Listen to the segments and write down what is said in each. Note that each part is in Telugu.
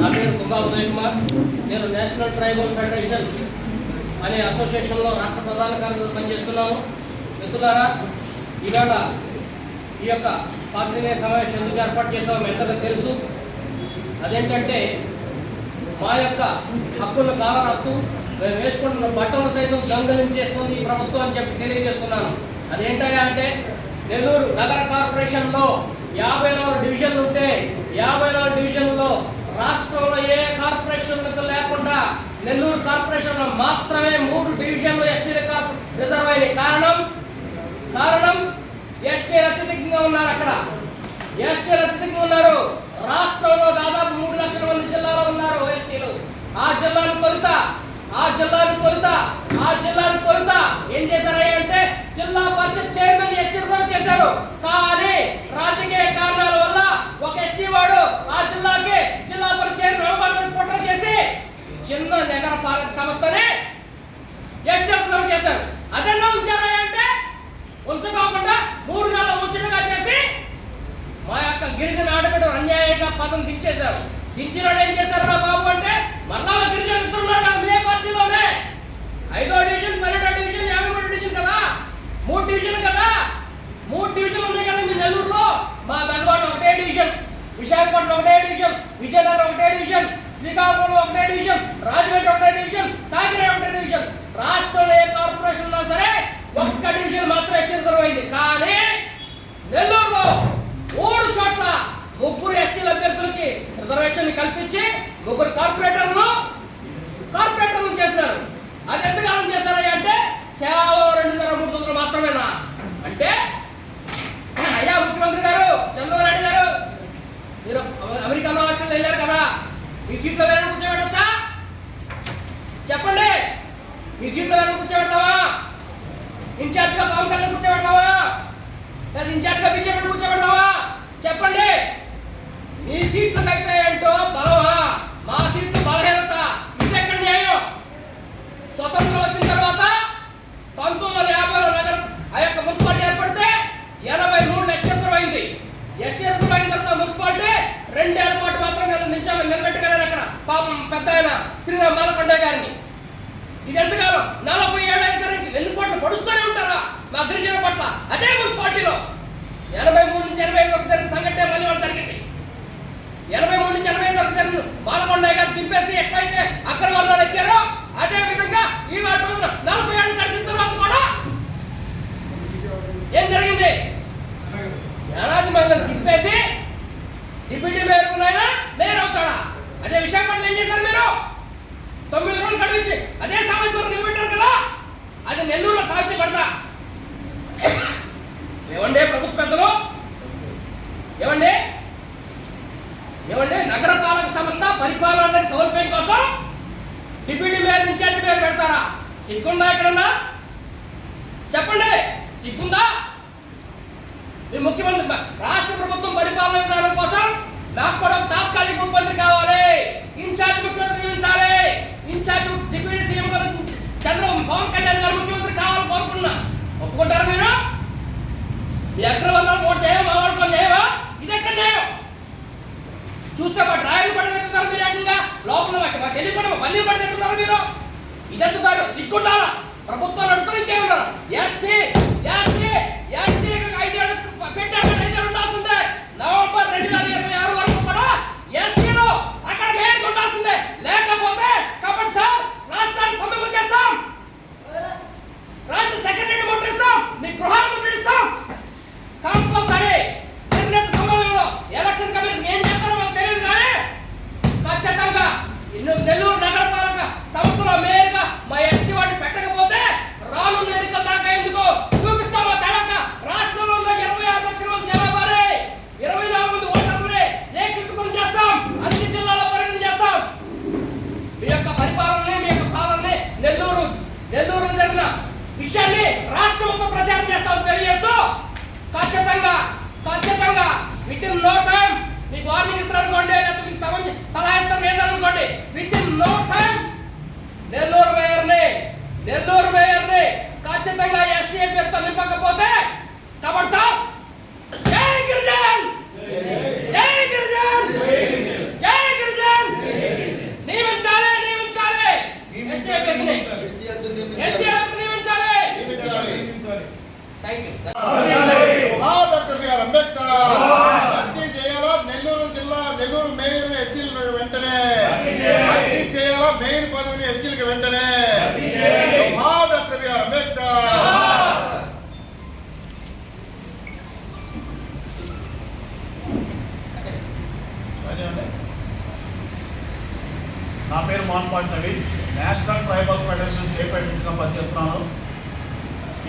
నా పేరు కుంభా ఉదయ్ కుమార్. నేను నేషనల్ ట్రైబల్ ఫెడరేషన్ అనే అసోసియేషన్లో రాష్ట్ర ప్రధాన కార్యదర్శి పనిచేస్తున్నాను. మిత్రులారా ఇవాళ ఈ యొక్క పాత్రికేయ సమావేశం ఎందుకు ఏర్పాటు చేసామో మీ తెలుసు? అదేంటంటే మా యొక్క హక్కులను కాలరాస్తూ మేము వేసుకుంటున్న బట్టలు సైతం దొంగలించేస్తుంది ఈ ప్రభుత్వం అని చెప్పి తెలియజేస్తున్నాను. అదేంటయ్యా అంటే నెల్లూరు నగర కార్పొరేషన్లో యాభై నాలుగు డివిజన్లు ఉంటే యాభై నాలుగు డివిజన్లో రాష్ట్రంలో ఏ కార్పొరేషన్లకు లేకుండా నెల్లూరు కార్పొరేషన్లో మాత్రమే మూడు డివిజన్లు ఎస్టీ రిజర్వ్ అయిన కారణం కారణం ఎస్టీ అత్యధికంగా ఉన్నారు అక్కడ. ఎస్టీ అత్యధికంగా ఉన్నారు. రాష్ట్రంలో దాదాపు మూడు లక్షల మంది జిల్లాలో ఉన్నారు ఎస్టీలు. ఆ జిల్లాను తొలుత ఆ జిల్లాను తొలుత ఆ జిల్లాను తొలుత ఏం చేశారయ్య అంటే జిల్లా పరిషత్ చైర్మన్ ఎస్టీ కూడా చేశారు. కానీ రాజకీయ కారణాల వల్ల ఒక ఎస్టీ వాడు ఆ జిల్లాకి జిల్లా పరిషత్ చైర్మన్ కుట్ర చేసి చిన్న నగర పాలక సంస్థని ఎస్టీ చేశారు. అదన్నా ఉంచారా అంటే ఉంచుకోకుండా మూడు నెలల ముచ్చటగా చేసి మా యొక్క గిరిజన ఆడబిడ్డ అన్యాయంగా పదం దించేశారు. దించినాడు ఏం చేశారు రా బాబు అంటే మరలా గిరిజన గిరిజనులు ఇస్తున్నారు కదా మీ పార్టీలోనే. ఐదో డివిజన్ పన్నెండో డివిజన్ యాభై మూడు డివిజన్ కదా. మూడు డివిజన్ కదా. మూడు డివిజన్ ఉన్నాయి కదా మీ నెల్లూరులో. మా బెజవాడ ఒకటే డివిజన్. విశాఖపట్నం ఒకటే డివిజన్ విజయనగరం ఒకటే డివిజన్ శ్రీకాకుళం ఒకటే డివిజన్ రాజమండ్రి ఒకటే డివిజన్ కాకినాడ ఒకటే డివిజన్. రాష్ట్రంలో ఏ కార్పొరేషన్ ఉన్నా సరే ఒక్క డివిజన్ మాత్రం ఎస్టీ రిజర్వ్ అయింది. కానీ నెల్లూరులో మూడు చోట్ల ముగ్గురు ఎస్టీల అభ్యర్థులకి రిజర్వేషన్ కల్పించి ముగ్గురు కార్పొరేటర్లు కార్పొరేటర్లు చేశారు. అది ఎంతకాలం చేశారయ్యా అంటే కేవలం రెండున్నర మూడు సంవత్సరాలు మాత్రమేనా? అంటే అయ్యా ముఖ్యమంత్రి గారు చంద్రబాబు నాయుడు గారు మీరు అమె- అమెరికాలో ఆస్ట్రేలియా వెళ్ళారు కదా ఈ సీట్లో వేరే కూర్చోబెట్టచ్చా? చెప్పండి. ఈ సీట్లో వేరే కూర్చోబెడతావా? ఇన్ఛార్జ్గా పవన్ కళ్యాణ్ కూర్చోబెడతావా? లేదా ఇన్ఛార్జ్గా బీజేపీ కూర్చోబెడతావా? చెప్పండి. మీ సీట్లు కట్టాయంటో బలవా మా సీట్లు బలహీనత ఇదెక్కడ న్యాయం? స్వతంత్రం వచ్చిన తర్వాత పంతొమ్మిది వందల యాభైలో నగరం ఆ యొక్క మున్సిపాలిటీ ఏర్పడితే ఎనభై మూడు నక్షత్రం అయింది ఎస్టీఎస్ అయిన తర్వాత మున్సిపాలిటీ రెండేళ్ళ పాటు మాత్రం నిల- నిల్చో నిలబెట్టగలరు అక్కడ పాపం పెద్ద ఆయన శ్రీరామ్ మాలకొండ గారిని. ఇది ఎంతకాలం? నలభై ఏడు అయిన ఎన్ని కోట్లు పడుస్తూనే ఉంటారా? మా గిరిజన పట్ల అదే మున్సిపాలిటీలో. ఎనభై మూడు నుంచి ఎనభై ఐదు ఒక జరిగిన సంఘటన మళ్ళీ వాళ్ళు జరిగింది. ఎనభై మూడు నుంచి ఎనభై ఐదు ఒక జరిగిన బాలకొండ గారు దింపేసి ఎట్లయితే అక్కడ వాళ్ళు ఎక్కారో అదే విధంగా ఈ వాటి రోజున నలభై ఏళ్ళు గడిచిన తర్వాత కూడా ఏం జరిగింది ఏడాది మహిళలు తిప్పేసి డిప్యూటీ మేయర్ ఉన్నాయా మేయర్ అవుతాడా అదే విశాఖపట్నం ఏం చేశారు మీరు తొమ్మిది రోజులు గడిపించి అదే సామాజిక వర్గం నిలబెట్టారు కదా అది నెల్లూరులో సాధ్య పడతా ఏమండి ప్రభుత్వ పెద్దలు ఏమండి ఏమండి నగర పాలక సంస్థ పరిపాలన సౌలభ్యం కోసం డిప్యూటీ మేయర్ ఇన్ఛార్జ్ పేరు పెడతారా సిగ్గుందా ఎక్కడన్నా? చెప్పండి. సిగ్గుందా? మీ ముఖ్యమంత్రి రాష్ట్ర ప్రభుత్వం పరిపాలన విధానం కోసం నాకు కూడా తాత్కాలిక ముఖ్యమంత్రి కావాలి. ఇన్ఛార్జ్ ముఖ్యమంత్రి నియమించాలి. ఇన్ఛార్జ్ డిప్యూటీ సీఎం గారు చంద్రబాబు పవన్ కళ్యాణ్ గారు ముఖ్యమంత్రి కావాలని కోరుకున్నా. ఒప్పుకుంటారా మీరు? మీ ఎక్కడ వందలు ఓటు చేయమా మా వాడుకో చేయమా ఇది ఎక్కడ న్యాయం? చూస్తే మా డ్రాయలు కూడా పడగెత్తున్నారు మీరు ఏకంగా. లోపల మా చెల్లి కూడా మా పల్లి కూడా పడగెత్తున్నారు మీరు. ఇదెందుతారు సిగ్గుండాలా? ప్రభుత్వాలు ಎಷ್ಟೇ విషయాన్ని రాష్ట్రం ప్రచారం చేస్తామని తెలియజేస్తూ ఖచ్చితంగా ఖచ్చితంగా విత్ ఇన్ నో టైం మీకు వార్నింగ్ ఇస్తారు అనుకోండి లేకపోతే మీకు సంబంధించి సలహా ఇస్తారు లేదనుకోండి with in no time Nellore మేయర్ని Nellore మేయర్ని ఖచ్చితంగా ఎస్టీ పేరుతో నింపకపోతే కబడతా. జై గిరిజన్ జై జై గిరిజన్! అంబేద్కర్ చేయాలా నెల్లూరు జిల్లా నెల్లూరు వెంటనే చేయాలా వెంటనే అంబేద్కర్ నా పేరు మోహన్ పాటి నవీ నేషనల్ ట్రైబల్ ఫెడరేషన్ చేపట్టిగా పనిచేస్తున్నాను.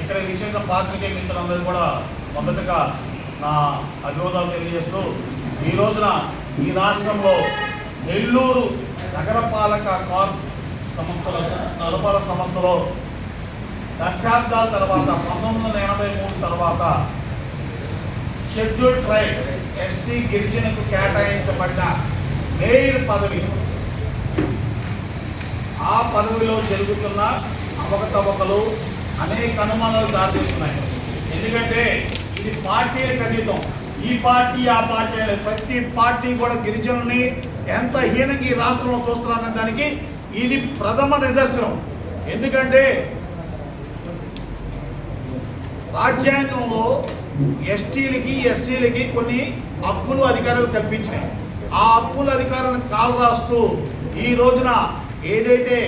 ఇక్కడ విచ్చేసిన పాత్రికేయ మిత్రులందరూ కూడా మొదటగా నా అభివృద్ధాలు తెలియజేస్తూ ఈ రోజున ఈ రాష్ట్రంలో నెల్లూరు నగరపాలక కార్ సంస్థలో నగరపాలక సంస్థలో దశాబ్దాల తర్వాత పంతొమ్మిది వందల ఎనభై మూడు తర్వాత షెడ్యూల్ ట్రైబ్ ఎస్టీ గిరిజనకు కేటాయించబడిన మేయర్ పదవి. ఆ పదవిలో జరుగుతున్న అవకతవకలు అనేక అనుమానాలు దారితీస్తున్నాయి. ఎందుకంటే ఇది పార్టీలకు అతీతం ఈ పార్టీ ఆ పార్టీ ప్రతి పార్టీ కూడా గిరిజనుల్ని ఎంత హీనంగా ఈ రాష్ట్రంలో చూస్తున్నారనే దానికి ఇది ప్రథమ నిదర్శనం. ఎందుకంటే రాజ్యాంగంలో ఎస్టీలకి ఎస్సీలకి కొన్ని హక్కులు అధికారాలు కల్పించినాయి. ఆ హక్కుల అధికారాలను కాలు రాస్తూ ఈ రోజున ఏదైతే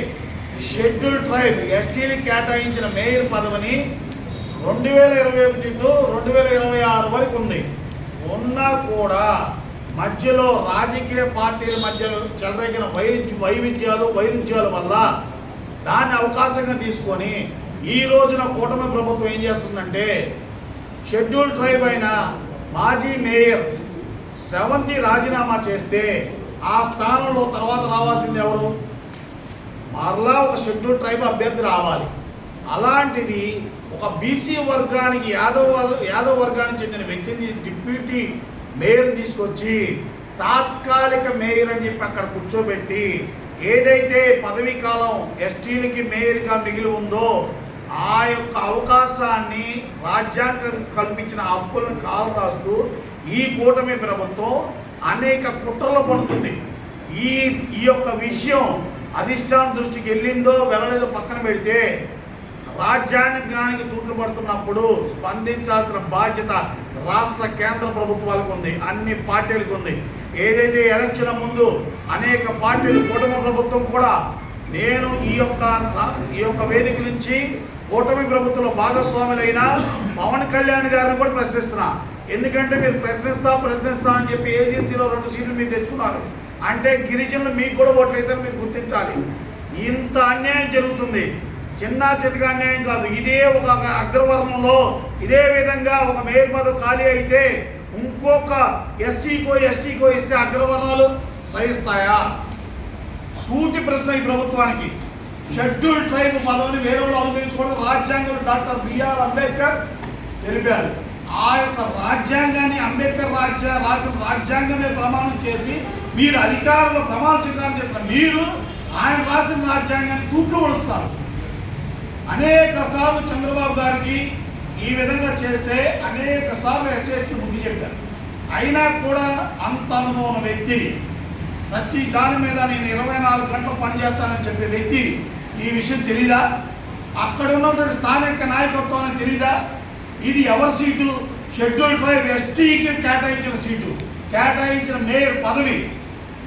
షెడ్యూల్ ట్రైబ్ ఎస్టీని కేటాయించిన మేయర్ పదవిని రెండు వేల ఇరవై ఒకటి టు రెండు వేల ఇరవై ఆరు వరకు ఉంది. ఉన్నా కూడా మధ్యలో రాజకీయ పార్టీల మధ్యలో చెలరేగిన వై వైవిధ్యాలు వైరుధ్యాల వల్ల దాన్ని అవకాశంగా తీసుకొని ఈ రోజున కూటమి ప్రభుత్వం ఏం చేస్తుందంటే షెడ్యూల్ ట్రైబ్ అయిన మాజీ మేయర్ శ్రవంతి రాజీనామా చేస్తే ఆ స్థానంలో తర్వాత రావాల్సింది ఎవరు? మరలా ఒక షెడ్యూల్ ట్రైబ్ అభ్యర్థి రావాలి. అలాంటిది ఒక బీసీ వర్గానికి యాదవ్ యాదవ్ వర్గానికి చెందిన వ్యక్తిని డిప్యూటీ మేయర్ తీసుకొచ్చి తాత్కాలిక మేయర్ అని చెప్పి అక్కడ కూర్చోబెట్టి ఏదైతే పదవీ కాలం ఎస్టీలకి మేయర్గా మిగిలి ఉందో ఆ యొక్క అవకాశాన్ని రాజ్యాంగం కల్పించిన హక్కులను కాలు రాస్తూ ఈ కూటమి ప్రభుత్వం అనేక కుట్రలు పడుతుంది. ఈ ఈ యొక్క విషయం అధిష్టాన దృష్టికి వెళ్ళిందో వెళ్ళలేదో పక్కన పెడితే రాజ్యాంగానికి తూట్లు పడుతున్నప్పుడు స్పందించాల్సిన బాధ్యత రాష్ట్ర కేంద్ర ప్రభుత్వాలకు ఉంది అన్ని పార్టీలకు ఉంది. ఏదైతే ఎలక్షన్ ముందు అనేక పార్టీలు కూటమి ప్రభుత్వం కూడా నేను ఈ యొక్క స- ఈ యొక్క వేదిక నుంచి కూటమి ప్రభుత్వంలో భాగస్వాములైన పవన్ కళ్యాణ్ గారిని కూడా ప్రశ్నిస్తున్నా. ఎందుకంటే మీరు ప్రశ్నిస్తా ప్రశ్నిస్తా అని చెప్పి ఏజెన్సీలో రెండు సీట్లు మీరు తెచ్చుకున్నారు. అంటే గిరిజనులు మీకు కూడా ఓట్లు మీరు గుర్తించాలి. ఇంత అన్యాయం జరుగుతుంది. చిన్న చితక అన్యాయం కాదు. ఇదే ఒక అగ్రవర్ణంలో ఇదే విధంగా ఒక మేయర్ పదవి ఖాళీ అయితే ఇంకొక ఎస్సీకో ఎస్టీకో ఇస్తే అగ్రవర్ణాలు సహిస్తాయా? సూటి ప్రశ్న ఈ ప్రభుత్వానికి. షెడ్యూల్ ట్రైబ్ పదవిని వేరే వాళ్ళు అనుభవించుకోవడం రాజ్యాంగం డాక్టర్ బిఆర్ అంబేద్కర్ తెలిపారు. ఆ యొక్క రాజ్యాంగాన్ని అంబేద్కర్ రాజ్య రాసిన రాజ్యాంగమే ప్రమాణం చేసి మీరు అధికారంలో ప్రమాణ స్వీకారం చేసిన మీరు ఆయన రాసిన రాజ్యాంగాన్ని తూట్లు పడుస్తారు అనేక సార్లు చంద్రబాబు గారికి ఈ విధంగా చేస్తే అనేక సార్లు ఎస్ఐకి బుద్ధి చెప్పారు. అయినా కూడా అంత అనుభవం ఉన్న వ్యక్తి ప్రతి దాని మీద నేను ఇరవై నాలుగు గంటలు పనిచేస్తానని చెప్పే వ్యక్తి ఈ విషయం తెలీదా? అక్కడ ఉన్నటువంటి స్థానిక నాయకత్వాన్ని తెలీదా? ఇది ఎవరి సీటు? షెడ్యూల్ ట్రైబ్ ఎస్టీకి కేటాయించిన సీటు. కేటాయించిన మేయర్ పదవి.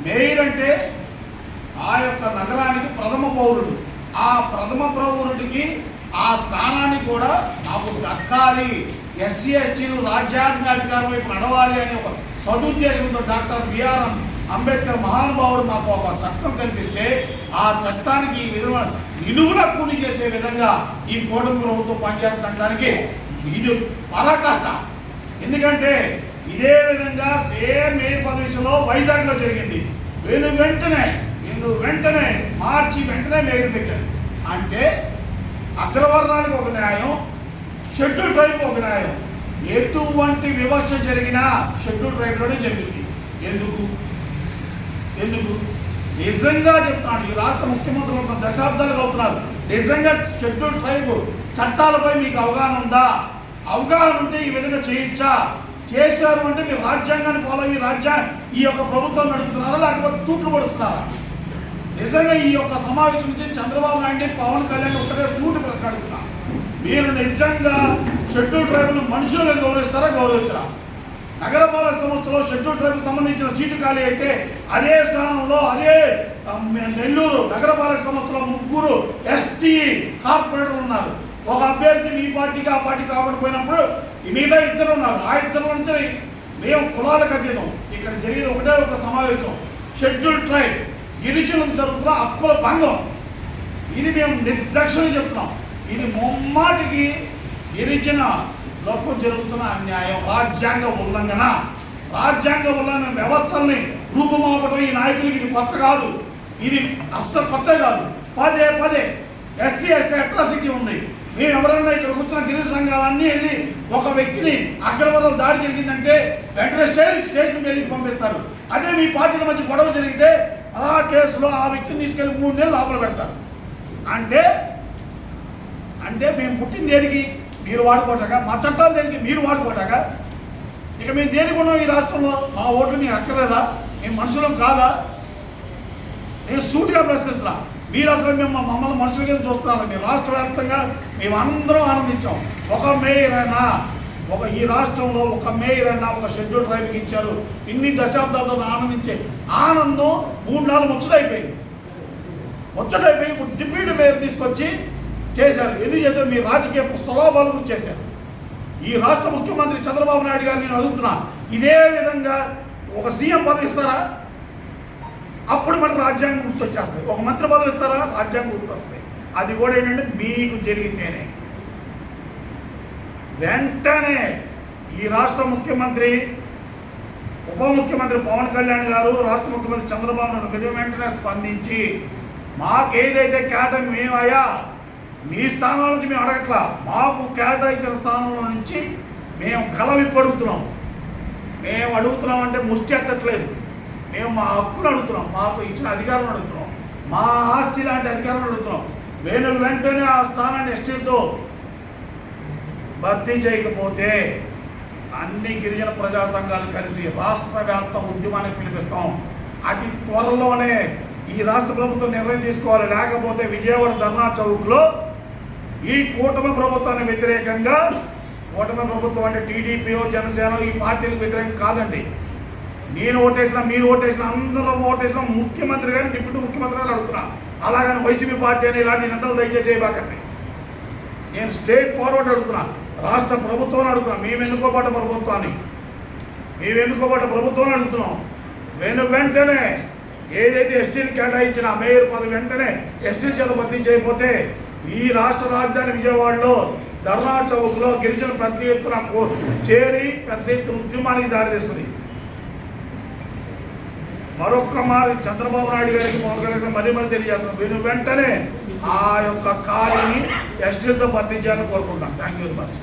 మేయర్ అంటే ఆ యొక్క నగరానికి ప్రథమ పౌరుడు. ఆ ప్రథమ పౌరుడికి ఆ స్థానాన్ని కూడా నాకు దక్కాలి. ఎస్సీ ఎస్టీలు రాజ్యాంగ అధికారం వైపు నడవాలి అనే ఒక సదుద్దేశంతో డాక్టర్ బిఆర్ అంబేద్కర్ మహానుభావుడు మాకు ఒక చట్టం కనిపిస్తే ఆ చట్టానికి ఈ విధంగా నిలువున కూలి చేసే విధంగా ఈ కూటమి ప్రభుత్వం పనిచేస్తుండడానికి ఇది పరాకాష్ట. ఎందుకంటే ఇదే విధంగా సేమ్ ఏ పదవిలో వైజాగ్లో జరిగింది. నేను వెంటనే నేను వెంటనే మార్చి వెంటనే మేలు పెట్టాను. అంటే అగ్రవర్ణానికి ఒక న్యాయం షెడ్యూల్ ట్రైబ్ ఒక న్యాయం. ఎటువంటి వివక్ష జరిగినా షెడ్యూల్ ట్రైబ్లోనే జరిగింది. ఎందుకు? ఎందుకు? నిజంగా చెప్తున్నాను ఈ రాష్ట్ర ముఖ్యమంత్రులు ఒక దశాబ్దాలుగా అవుతున్నారు నిజంగా షెడ్యూల్ ట్రైబ్ చట్టాలపై మీకు అవగాహన ఉందా? అవగాహన ఉంటే ఈ విధంగా చేయొచ్చా? చేశారు అంటే మీరు రాజ్యాంగాన్ని ఫాలో అయ్యి రాజ్యా ఈ యొక్క ప్రభుత్వం నడుపుతున్నారా లేకపోతే తూట్లు పడుతున్నారా నిజంగా ఈ యొక్క సమావేశం నుంచి చంద్రబాబు నాయుడు పవన్ కళ్యాణ్ ఒకటే సూటి ప్రశ్న అడుగుతున్నా. మీరు నిజంగా షెడ్యూల్ ట్రైబుల్ మనుషులుగా గౌరవిస్తారా గౌరవించరా? నగరపాలక సంస్థలో షెడ్యూల్ ట్రైబుల్ సంబంధించిన సీటు ఖాళీ అయితే అదే స్థానంలో అదే నెల్లూరు నగరపాలక సంస్థలో ముగ్గురు ఎస్టీ కార్పొరేటర్లు ఉన్నారు. ఒక అభ్యర్థి మీ పార్టీకి ఆ పార్టీ కాకుండా పోయినప్పుడు మిగతా ఇద్దరు ఉన్నారు. ఆ ఇద్దరు నుంచి మేము కులాలకు అతీతం ఇక్కడ జరిగిన ఒకటే ఒక సమావేశం. షెడ్యూల్ ట్రైబ్ గిరిజనులకు జరుగుతున్న హక్కుల భంగం. ఇది మేము నిర్లక్ష్యం చెప్తున్నాం. ఇది ముమ్మాటికి గిరిజన లోపు జరుగుతున్న అన్యాయం. రాజ్యాంగ ఉల్లంఘన. రాజ్యాంగ ఉల్లంఘన వ్యవస్థల్ని రూపుమాపటం ఈ నాయకులకి ఇది కొత్త కాదు. ఇది అస్సలు కొత్త కాదు. పదే పదే ఎస్సీ ఎస్సీ అట్రాసిటీ ఉంది. మేము ఎవరన్నా ఇక్కడ కూర్చున్న గిరిజన సంఘాలన్నీ వెళ్ళి ఒక వ్యక్తిని అగ్రవరం దాడి జరిగిందంటే వెంటనే స్టేషన్ స్టేషన్కి వెళ్ళి పంపిస్తారు. అదే మీ పార్టీల మధ్య గొడవ జరిగితే ఆ కేసులో ఆ వ్యక్తిని తీసుకెళ్ళి మూడు నెలలు లోపల పెడతారు. అంటే అంటే మేము పుట్టిన దేనికి? మీరు వాడుకోటాక? మా చట్టాలు దేనికి? మీరు వాడుకోటాక? ఇక మేము దేనికి ఉన్నాం ఈ రాష్ట్రంలో? మా ఓట్లు మీకు అక్కర్లేదా? మేము మనుషులం కాదా? నేను సూటిగా ప్రశ్నిస్తున్నాను మీరు అసలు మేము మమ్మల్ని మనుషుల కింద చూస్తున్నారు. మీ రాష్ట్ర వ్యాప్తంగా మేము అందరం ఆనందించాం. ఒక మేయర్ అయినా ఒక ఈ రాష్ట్రంలో ఒక మేయర్ అయినా ఒక షెడ్యూల్ ట్రైబ్కి ఇచ్చారు. ఇన్ని దశాబ్దాలతో ఆనందించే ఆనందం మూడు నాలుగు ముచ్చటైపోయింది ముచ్చటైపోయి ఇప్పుడు డిప్యూటీ మేయర్ తీసుకొచ్చి చేశారు. ఎందుకు చేశారు? మీ రాజకీయ స్వభావాల గురించి చేశారు. ఈ రాష్ట్ర ముఖ్యమంత్రి చంద్రబాబు నాయుడు గారు నేను అడుగుతున్నా ఇదే విధంగా ఒక సీఎం పదవి ఇస్తారా? అప్పుడు మనకు రాజ్యాంగం గుర్తొచ్చేస్తుంది. ఒక మంత్రి పదవి ఇస్తారా? రాజ్యాంగం గుర్తొస్తుంది. అది కూడా ఏంటంటే మీకు జరిగితేనే. వెంటనే ఈ రాష్ట్ర ముఖ్యమంత్రి ఉప ముఖ్యమంత్రి పవన్ కళ్యాణ్ గారు రాష్ట్ర ముఖ్యమంత్రి చంద్రబాబు నాయుడు వెను వెంటనే స్పందించి మాకేదైతే కేటాయి మేమయ్యా మీ స్థానాల నుంచి మేము అడగట్లా. మాకు కేటాయించిన స్థానంలో నుంచి మేము కలవి పడుగుతున్నాం మేము అడుగుతున్నాం అంటే ముష్టి ఎత్తట్లేదు. మేము మా హక్కును అడుగుతున్నాం మాకు ఇచ్చిన అధికారం అడుగుతున్నాం మా ఆస్తి లాంటి అధికారం అడుగుతున్నాం. వేణు వెంటనే ఆ స్థానాన్ని ఎస్టీతో భర్తీ చేయకపోతే అన్ని గిరిజన ప్రజా సంఘాలు కలిసి రాష్ట్ర వ్యాప్త ఉద్యమానికి పిలిపిస్తాం. అతి త్వరలోనే ఈ రాష్ట్ర ప్రభుత్వం నిర్ణయం తీసుకోవాలి. లేకపోతే విజయవాడ ధర్నా చౌక్లో ఈ కూటమి ప్రభుత్వానికి వ్యతిరేకంగా కూటమి ప్రభుత్వం అంటే టీడీపీఓ జనసేన ఈ పార్టీలకు వ్యతిరేకం కాదండి. నేను ఓటేసిన మీరు ఓటేసిన అందరం ఓటేసిన ముఖ్యమంత్రి గారిని డిప్యూటీ ముఖ్యమంత్రి గారిని అడుగుతున్నా. అలాగని వైసీపీ పార్టీ అని ఇలాంటి నిందలు దయచేసి చేయబాకండి. నేను స్టేట్ ఫార్వర్డ్ అడుగుతున్నా రాష్ట్ర ప్రభుత్వాన్ని అడుగుతున్నా. మేము ఎన్నుకోబడ్డ ప్రభుత్వాన్ని మేము ఎన్నుకోబడ్డ ప్రభుత్వాన్ని అడుగుతున్నాం. వెను వెంటనే ఏదైతే ఎస్టీని కేటాయించిన మేయర్ పదవి వెంటనే ఎస్టీ చేత భర్తీ చేయకపోతే ఈ రాష్ట్ర రాజధాని విజయవాడలో ధర్నా చౌక్లో గిరిజన పెద్ద ఎత్తున చేరి పెద్ద ఎత్తున ఉద్యమానికి దారితీస్తుంది. మరొక్క మారి చంద్రబాబు నాయుడు గారికి పవన్ కళ్యాణ్ గారికి మరీ మరీ తెలియజేస్తున్నాం. వీళ్ళు వెంటనే ఆ యొక్క ఖాళీని ఎస్టీలతో భర్తీ చేయాలని కోరుకుంటున్నాం. Thank you very much